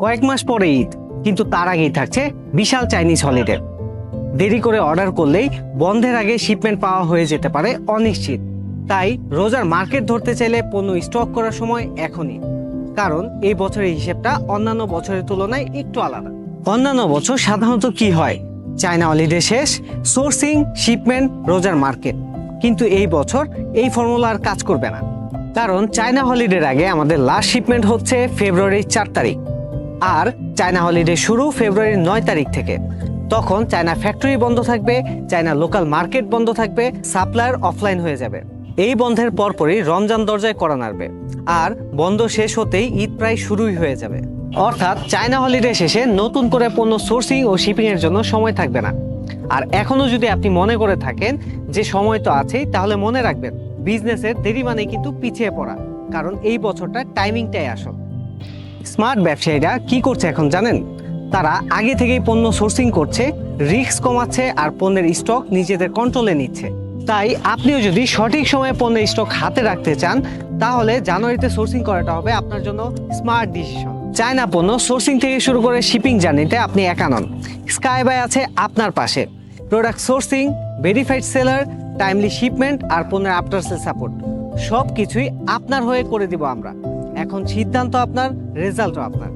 কয়েক মাস পরে ঈদ, কিন্তু তার আগেই থাকছে বিশাল চাইনিজ হলিডে। দেরি করে অর্ডার করলেই বন্ধের আগে শিপমেন্ট পাওয়া হয়ে যেতে পারে অনিশ্চিত। তাই রোজার মার্কেট ধরতে চাইলে পণ্য স্টক করার সময় এখনই। কারণ এই বছরের হিসেবটা অন্যান্য বছরের তুলনায় একটু আলাদা। অন্যান্য বছর সাধারণত কি হয়? চায়না হলিডে শেষ, সোর্সিং, শিপমেন্ট, রোজার মার্কেট। কিন্তু এই বছর এই ফর্মুলা আর কাজ করবে না। কারণ চায়না হলিডের আগে আমাদের লাস্ট শিপমেন্ট হচ্ছে ফেব্রুয়ারির চার তারিখ। আর চায়না হলিডে শুরু ফেব্রুয়ারির নয় তারিখ থেকে। তখন চায়না ফ্যাক্টরি বন্ধ থাকবে, চায়না লোকাল মার্কেট বন্ধ থাকবে, সাপ্লায়ার অফলাইন হয়ে যাবে। এই বন্ধের পরপরই রমজান দরজায় করা নাড়বে। আর বন্ধ শেষ হতেই ঈদ প্রায় শুরুই হয়ে যাবে। অর্থাৎ চায়না হলিডে শেষে নতুন করে পণ্য সোর্সিং ও শিপিং এর জন্য সময় থাকবে না। আর এখনও যদি আপনি মনে করে থাকেন যে সময় তো আছেই, তাহলে মনে রাখবেন, বিজনেসের দেরি মানে কিন্তু পিছিয়ে পড়া। কারণ এই বছরটা টাইমিংটাই আসল। স্মার্ট ব্যবসায়ীরা কি করছে এখন জানেন? তারা আগে থেকেই পণ্য সোর্সিং করছে রিস্ক কমাচ্ছে আর পণ্যের স্টক নিজেদের কন্ট্রোলে নিচ্ছে। তাই আপনিও যদি সঠিক সময়ে পণ্যের স্টক হাতে রাখতে চান, তাহলে জানুয়ারিতে সোর্সিং করাটা হবে আপনার জন্য স্মার্ট ডিসিশন চায়না পণ্য সোর্সিং থেকে শুরু করে শিপিং জার্নিতে আপনি একা নন। স্কাই বাই আছে আপনার পাশে। Product sourcing verified seller timely shipment আর পণ্যের আফটার সেল সাপোর্ট সব কিছুই আপনার হয়ে করে দিব আমরা। এখন সিদ্ধান্ত আপনার রেজাল্টও আপনার।